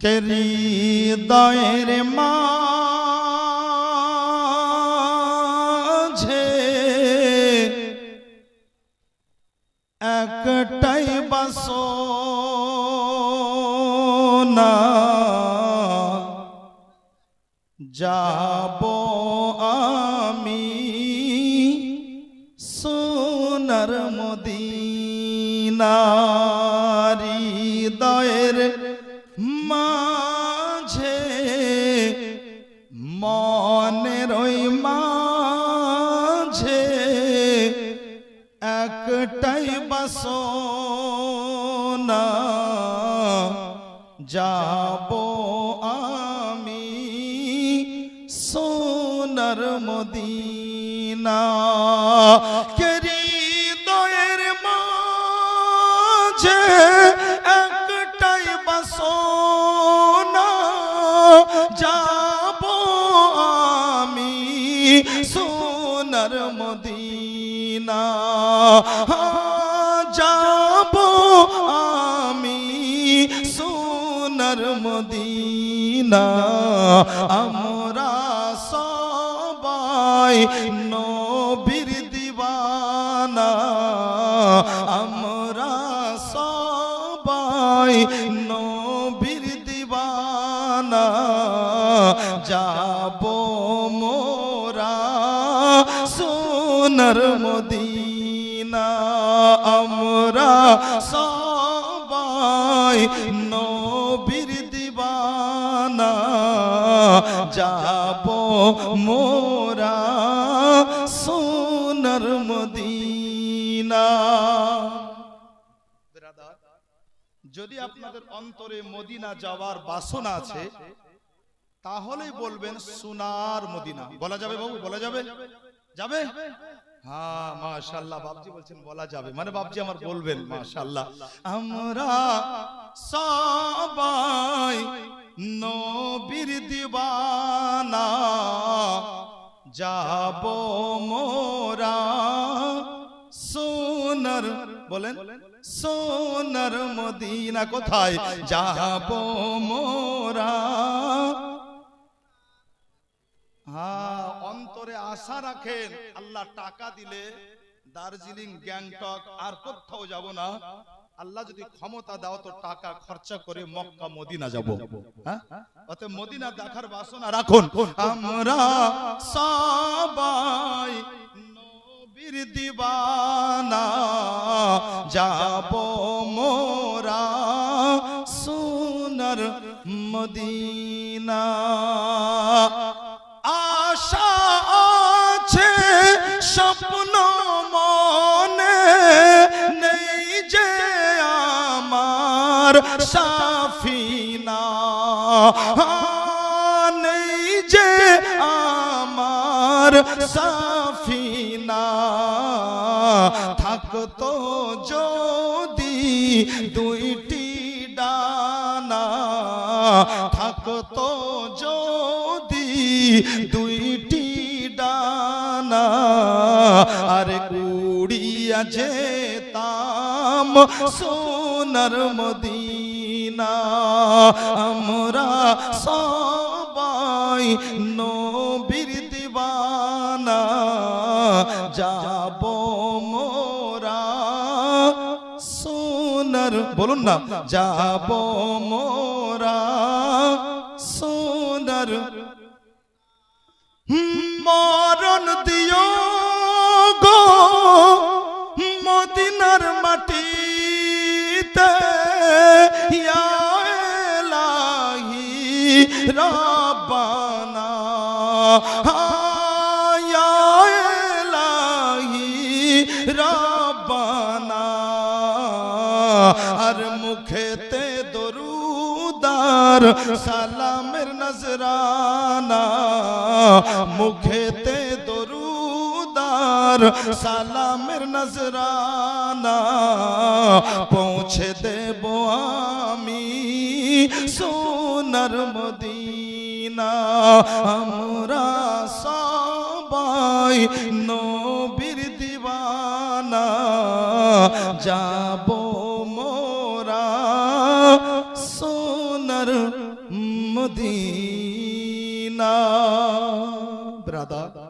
Kerry দয়ের মাঝে একটাই বাসনা যাব আমি সোনার মদিনারি দয়ের মাঝে মনের ওই মাঝে একটাই বাসনা যাব আমি সোনার মদিনা। মদিনা যাব আমি সোনার মদিনা। আমরা সবাই নবীর দিবানা। আমরা সবাই নবীর দিবানা। যাব সোনার মদিনা, আমরা সবাই নবীর দিবানা। যাব মোরা সোনার মদিনা। যদি আপনাদের অন্তরে মদিনা যাওয়ার বাসনা আছে তাহলে বলবেন সোনার মদিনা। বলা যাবে বাবু, বলা যাবে? যাবে? হ্যাঁ মাশাল্লাহ বাবজি বলছেন বলা যাবে। মানে বাবজি আমার বলবেন মাশাল্লাহ আমরা সবাই নবীর দিবানা, যাব মোরা সোনার, বলেন, সোনার মদিনা কোথায়? যাব মোরা হ্যাঁ অন্তরে আশা রাখেন আল্লাহ টাকা দিলে দার্জিলিং গ্যাংটক আর কোথাও যাব না। আল্লাহ যদি ক্ষমতা দাও তো টাকা খরচা করে মক্কা মদিনা যাব। হ্যাঁ? অতএব মদিনা দেখার বাসনা রাখুন। আমরা সবাই নবীর দিবানা যাব মোরা সোনার মদিনা। আমার সাফিনা। নেই যে আমার সাফিনা। থাকতো যদি দুইটি ডানা। থাকতো যদি দুইটি ডানা। আর কুড়িয়া যেতাম সোনার মদিনা। আমরা সবাই নবীর দিবানা। যাব মোরা সোনার বলুন না যাব মোরা সোনার রব্বানা ইয়া এলাহি রব্বানা। আর মুখেতে দরুদার সালামের নজরানা। মুখেতে দরুদার সালামের নজরানা। পৌঁছে দেব আমি সোনার মদিনা আমরা সবাই নবীর দিবানা যাব মোরা সোনার মদিনা। ব্রাদা